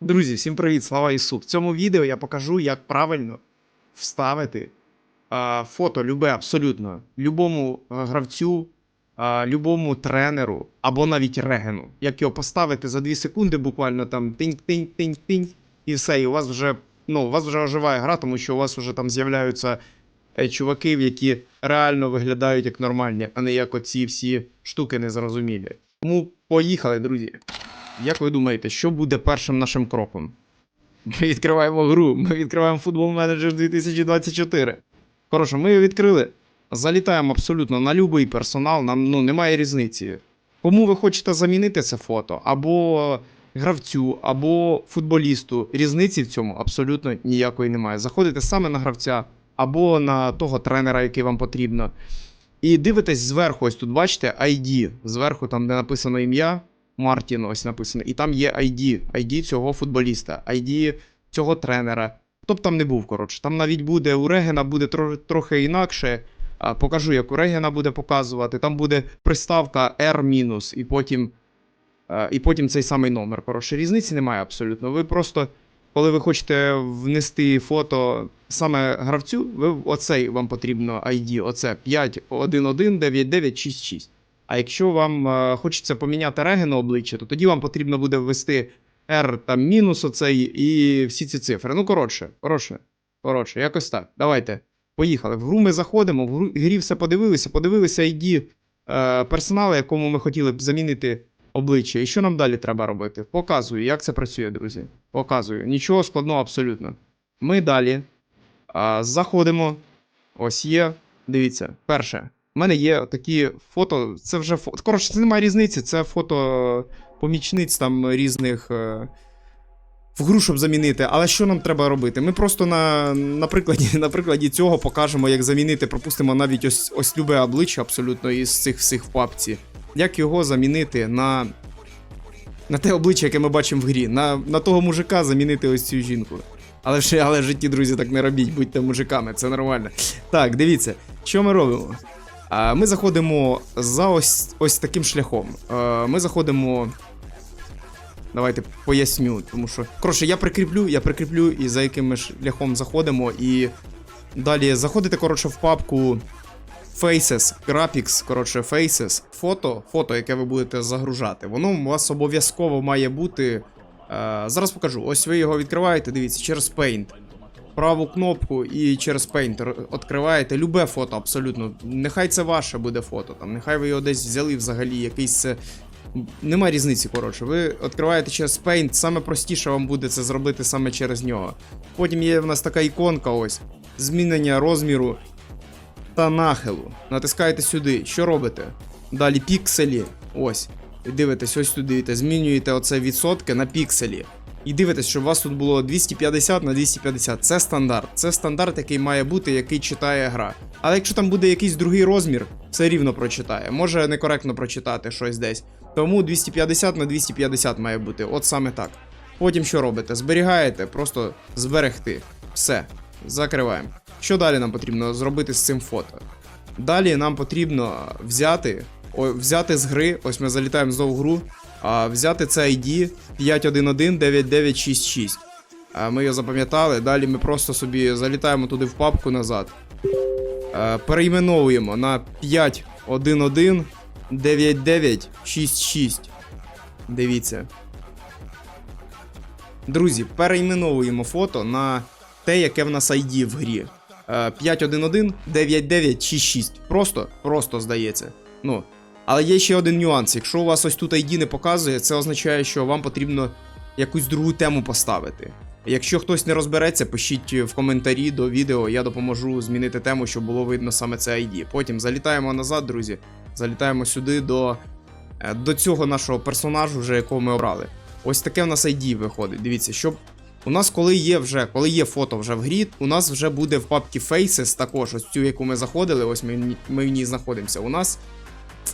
Друзі, всім привіт, слава Ісу! В цьому відео я покажу, як правильно вставити а, фото любе абсолютно любому гравцю, а, любому тренеру або навіть регену. Як його поставити за 2 секунди, буквально там тинь-тинь-тинь-тинь, і все, і у вас вже ну, у вас вже оживає гра, тому що у вас вже там з'являються е, чуваки, які реально виглядають як нормальні, а не як оці всі штуки незрозумілі. Тому поїхали, друзі. Як ви думаєте, що буде першим нашим кроком? Ми відкриваємо гру, ми відкриваємо Football Manager 2024. Хорошо, ми її відкрили. Залітаємо абсолютно на будь-який персонал, нам ну, немає різниці. Кому ви хочете замінити це фото, або гравцю, або футболісту. Різниці в цьому абсолютно ніякої немає. Заходите саме на гравця, або на того тренера, який вам потрібно. І дивитесь зверху, ось тут бачите, ID. Зверху, там, де написано ім'я, Мартін, ось написано, і там є ID, ID цього футболіста, ID цього тренера. Хто б там не був, коротше. Там навіть буде у Регена буде тро- трохи інакше. Покажу, як у Регена буде показувати. Там буде приставка R-, і потім, і потім цей самий номер. Коротше, різниці немає абсолютно. Ви просто, коли ви хочете внести фото саме гравцю, ви оцей вам потрібно ID, оце 5119966. А якщо вам е, хочеться поміняти регену обличчя, то тоді вам потрібно буде ввести R там мінус оцей і всі ці цифри. Ну, коротше, коротше, коротше, якось так. Давайте. Поїхали. В гру ми заходимо, в грі все подивилися, подивилися ID е, персоналу, якому ми хотіли б замінити обличчя. І що нам далі треба робити? Показую, як це працює, друзі. Показую. Нічого складного абсолютно. Ми далі а, заходимо. Ось є. Дивіться, перше. У мене є такі фото. Це вже фото. Коротше, це немає різниці. Це фото помічниць там різних. Е... В гру, щоб замінити. Але що нам треба робити? Ми просто на, на, прикладі, на прикладі цього покажемо, як замінити, пропустимо навіть ось, ось любе обличчя абсолютно із цих всіх в папці. Як його замінити на. На те обличчя, яке ми бачимо в грі. На, на того мужика замінити ось цю жінку. Але але житті, друзі, так не робіть, будьте мужиками, це нормально. Так, дивіться, що ми робимо? Ми заходимо за ось ось таким шляхом. Ми заходимо. Давайте поясню, тому що. Коротше, я прикріплю, я прикріплю і за яким ми шляхом заходимо. І далі заходите, коротше, в папку Faces, Graphics, коротше, Faces, фото, фото, яке ви будете загружати. Воно у вас обов'язково має бути. Е, зараз покажу. Ось ви його відкриваєте, дивіться, через Paint. Праву кнопку і через Paint відкриваєте любе фото абсолютно. Нехай це ваше буде фото. Там, нехай ви його десь взяли взагалі, якийсь. Нема різниці, коротше. Ви відкриваєте через Paint, саме простіше вам буде це зробити саме через нього. Потім є в нас така іконка ось. Змінення розміру та нахилу. Натискаєте сюди. Що робите? Далі пікселі. Ось. Дивитесь, ось тут дивіться, змінюєте оце відсотки на пікселі. І дивитесь, щоб у вас тут було 250 на 250. Це стандарт. Це стандарт, який має бути, який читає гра. Але якщо там буде якийсь другий розмір, все рівно прочитає. Може некоректно прочитати щось десь. Тому 250 на 250 має бути. От саме так. Потім що робите? Зберігаєте, просто зберегти. Все. Закриваємо. Що далі нам потрібно зробити з цим фото? Далі нам потрібно взяти, о, взяти з гри, ось ми залітаємо знову в гру, а, взяти це ID 5119966. А, Ми його запам'ятали. Далі ми просто собі залітаємо туди в папку назад. Перейменовуємо на 5119966. Дивіться. Друзі, перейменовуємо фото на те, яке в нас ID в грі. Е, 511-9966. Просто, просто здається. Ну. Але є ще один нюанс. Якщо у вас ось тут ID не показує, це означає, що вам потрібно якусь другу тему поставити. Якщо хтось не розбереться, пишіть в коментарі до відео, я допоможу змінити тему, щоб було видно саме це ID. Потім залітаємо назад, друзі. Залітаємо сюди до, е, до цього нашого персонажу, вже якого ми обрали. Ось таке в нас ID виходить. Дивіться, щоб у нас, коли є вже, коли є фото вже в грі, у нас вже буде в папці Faces також, ось цю, яку ми заходили, ось ми, ми в ній знаходимося. У нас.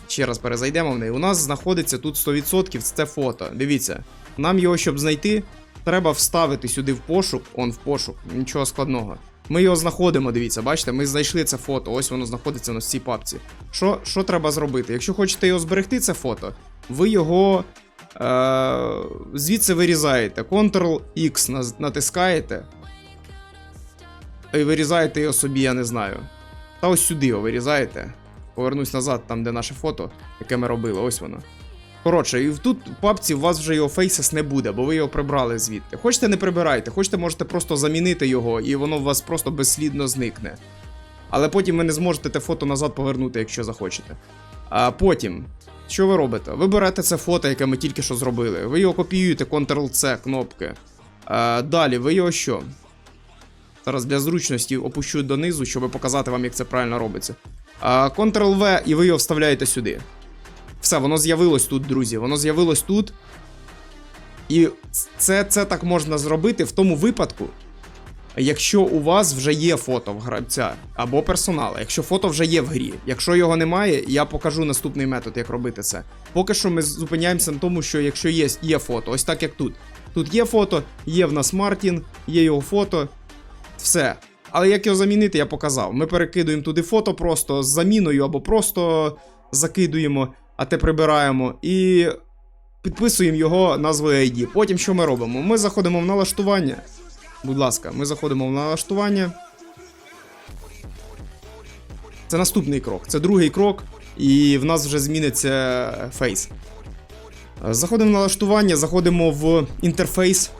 Ще раз перезайдемо в неї. У нас знаходиться тут 100% це фото. Дивіться. Нам його, щоб знайти, треба вставити сюди в пошук. Он в пошук, нічого складного. Ми його знаходимо, дивіться, бачите, ми знайшли це фото, ось воно знаходиться на цій папці. Що, що треба зробити? Якщо хочете його зберегти, це фото, ви його Е, звідси вирізаєте. Ctrl-X натискаєте. І вирізаєте його собі, я не знаю. Та ось сюди його вирізаєте. Повернусь назад, там, де наше фото, яке ми робили, ось воно. Коротше, і тут в папці у вас вже його фейсес не буде, бо ви його прибрали звідти. Хочете, не прибирайте, хочете, можете просто замінити його, і воно у вас просто безслідно зникне. Але потім ви не зможете те фото назад повернути, якщо захочете. А потім, що ви робите? Ви берете це фото, яке ми тільки що зробили. Ви його копіюєте, Ctrl-C кнопки. А, далі, ви його що? Зараз для зручності опущу донизу, щоб показати вам, як це правильно робиться. Ctrl-V, і ви його вставляєте сюди. Все, воно з'явилось тут, друзі. Воно з'явилось тут. І це, це так можна зробити в тому випадку, якщо у вас вже є фото в гравця або персонала, якщо фото вже є в грі. Якщо його немає, я покажу наступний метод, як робити це. Поки що ми зупиняємося на тому, що якщо є, є фото, ось так як тут. Тут є фото, є в нас Мартін, є його фото. Все. Але як його замінити, я показав. Ми перекидуємо туди фото просто з заміною або просто закидуємо, а те прибираємо. І підписуємо його назвою ID. Потім що ми робимо? Ми заходимо в налаштування. Будь ласка, ми заходимо в налаштування. Це наступний крок. Це другий крок, і в нас вже зміниться фейс. Заходимо в налаштування, заходимо в інтерфейс.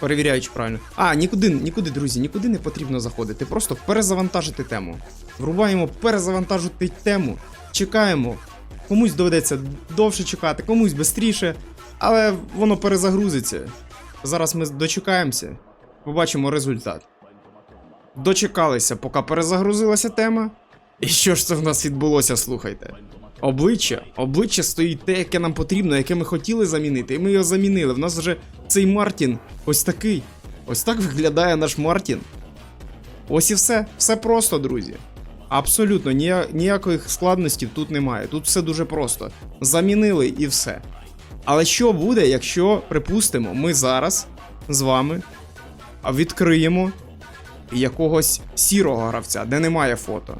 Перевіряючи правильно. А, нікуди, нікуди, друзі, нікуди не потрібно заходити. Просто перезавантажити тему. Врубаємо перезавантажити тему. Чекаємо. Комусь доведеться довше чекати, комусь швидше, але воно перезагрузиться. Зараз ми дочекаємося, побачимо результат. Дочекалися, поки перезагрузилася тема. І що ж це в нас відбулося, слухайте. Обличчя, обличчя стоїть те, яке нам потрібно, яке ми хотіли замінити, і ми його замінили. В нас вже цей Мартін ось такий. Ось так виглядає наш Мартін. Ось і все. Все просто, друзі. Абсолютно ніяких складностей тут немає. Тут все дуже просто. Замінили і все. Але що буде, якщо, припустимо, ми зараз з вами відкриємо якогось сірого гравця, де немає фото?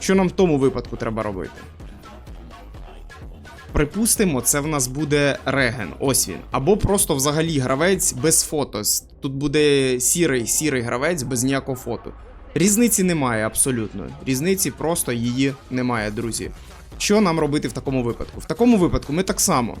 Що нам в тому випадку треба робити? Припустимо, це в нас буде реген, ось він. Або просто взагалі гравець без фото. Тут буде сірий, сірий гравець без ніякого фото. Різниці немає абсолютно. Різниці просто її немає, друзі. Що нам робити в такому випадку? В такому випадку ми так само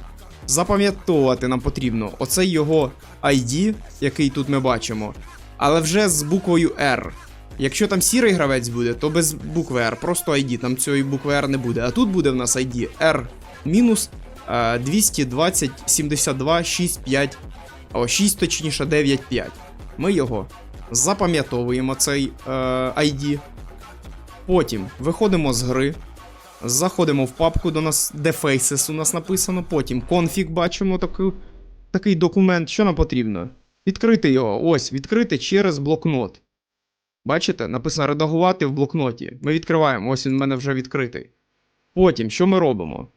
запам'ятовувати нам потрібно оцей його ID, який тут ми бачимо, але вже з буквою R. Якщо там сірий гравець буде, то без букви R, просто ID, там цієї букви R не буде. А тут буде в нас ID R мінус е, 220 72 65, о, 6 точніше 95. Ми його запам'ятовуємо цей е, ID. Потім виходимо з гри, заходимо в папку до нас, де Faces у нас написано. Потім config бачимо таку, такий документ. Що нам потрібно? Відкрити його. Ось, відкрити через блокнот. Бачите, написано редагувати в блокноті. Ми відкриваємо, ось він в мене вже відкритий. Потім, що ми робимо?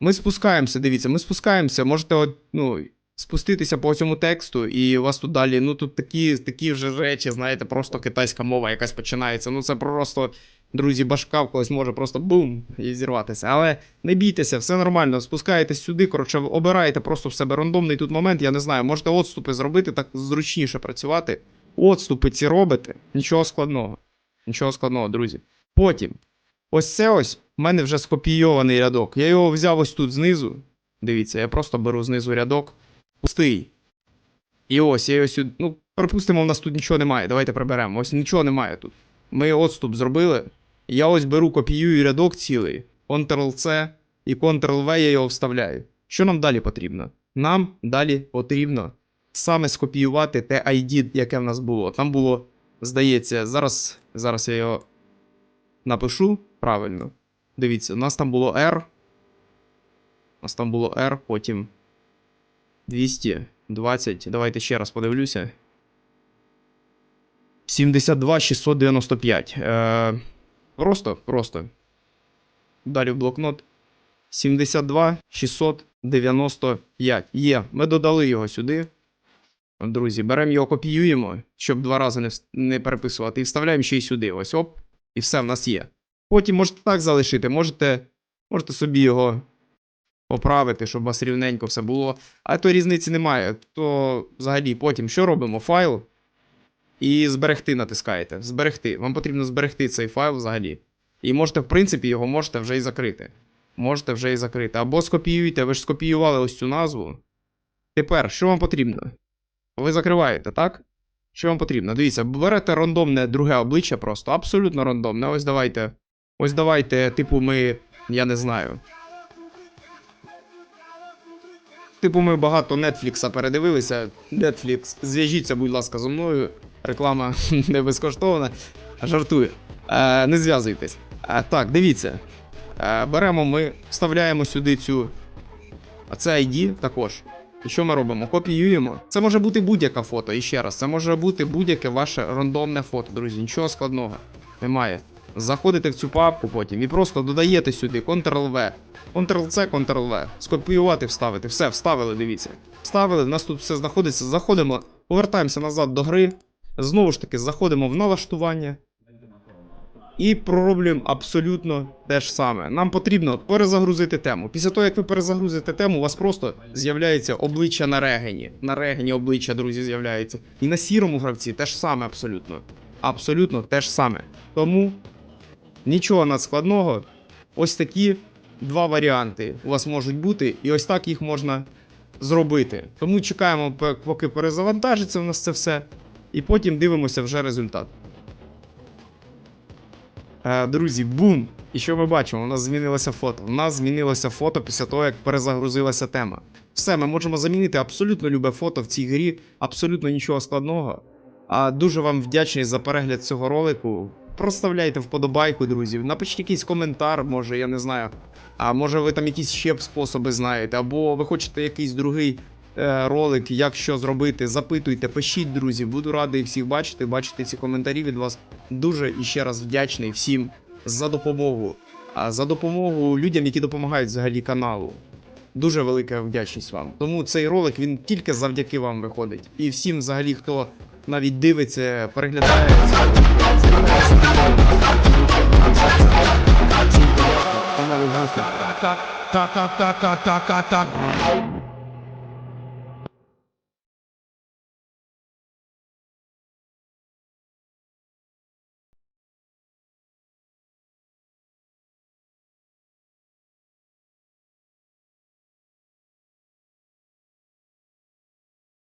Ми спускаємося, дивіться, ми спускаємося, можете ну, спуститися по цьому тексту, і у вас тут далі, ну тут такі, такі вже речі, знаєте, просто китайська мова якась починається. Ну це просто, друзі, башка в когось може просто бум і зірватися. Але не бійтеся, все нормально. Спускаєтесь сюди, коротше, обираєте просто в себе рандомний тут момент, я не знаю, можете отступи зробити, так зручніше працювати. Отступи ці робите, нічого складного. Нічого складного, друзі. Потім. Ось це ось в мене вже скопійований рядок. Я його взяв ось тут знизу. Дивіться, я просто беру знизу рядок. Пустий. І ось я його сюди. Ну, припустимо, в нас тут нічого немає. Давайте приберемо. Ось нічого немає тут. Ми отступ зробили. Я ось беру, копіюю рядок цілий. Ctrl-C і Ctrl-V я його вставляю. Що нам далі потрібно? Нам далі потрібно саме скопіювати те ID, яке в нас було. Там було, здається, зараз, зараз я його напишу правильно. Дивіться, у нас там було R. У нас там було R, потім 220. Давайте ще раз подивлюся. 72 695. Е, просто, просто. Далі в блокнот. 72 695. Є. Ми додали його сюди. Друзі, беремо його, копіюємо, щоб два рази не, не переписувати, і вставляємо ще й сюди. Ось оп. І все в нас є. Потім можете так залишити, можете, можете собі його поправити, щоб у вас рівненько все було. А то різниці немає. То взагалі потім що робимо? Файл і зберегти натискаєте. Зберегти. Вам потрібно зберегти цей файл взагалі. І можете, в принципі, його можете вже і закрити. Можете вже і закрити. Або скопіюйте, ви ж скопіювали ось цю назву. Тепер, що вам потрібно? Ви закриваєте, так? Що вам потрібно? Дивіться, берете рандомне друге обличчя просто, абсолютно рандомне. Ось давайте. Ось давайте, типу, ми. Я не знаю. Типу, ми багато Нетфлікса передивилися. Netflix, зв'яжіться, будь ласка, зі мною. Реклама не безкоштовна. Жартую. Е, не зв'язуйтесь. Е, так, дивіться. Е, беремо ми, вставляємо сюди цю. А це ID також. І що ми робимо? Копіюємо. Це може бути будь-яке фото. І ще раз, це може бути будь-яке ваше рандомне фото, друзі. Нічого складного. Немає. Заходите в цю папку потім і просто додаєте сюди Ctrl-V. Ctrl-C, Ctrl-V. Скопіювати, вставити. Все, вставили, дивіться. Вставили, в нас тут все знаходиться. Заходимо, повертаємося назад до гри. Знову ж таки, заходимо в налаштування. І пророблюємо абсолютно те ж саме. Нам потрібно перезагрузити тему. Після того, як ви перезагрузите тему, у вас просто з'являється обличчя на регені. На регені обличчя, друзі, з'являється. І на сірому гравці те ж саме абсолютно. Абсолютно те ж саме. Тому нічого надскладного. Ось такі два варіанти у вас можуть бути, і ось так їх можна зробити. Тому чекаємо, поки перезавантажиться у нас це все, і потім дивимося вже результат. Е, друзі, бум! І що ми бачимо? У нас змінилося фото. У нас змінилося фото після того, як перезагрузилася тема. Все, ми можемо замінити абсолютно любе фото в цій грі, абсолютно нічого складного. А дуже вам вдячний за перегляд цього ролику. Проставляйте вподобайку, друзі. Напишіть якийсь коментар, може, я не знаю. А може ви там якісь ще способи знаєте, або ви хочете якийсь другий ролик, як що зробити. Запитуйте, пишіть, друзі. Буду радий всіх бачити, бачити ці коментарі від вас. Дуже і ще раз вдячний всім за допомогу. А за допомогу людям, які допомагають взагалі каналу. Дуже велика вдячність вам. Тому цей ролик він тільки завдяки вам виходить. І всім, взагалі, хто навіть дивиться, переглядає Так, так, так, так, так, так, так.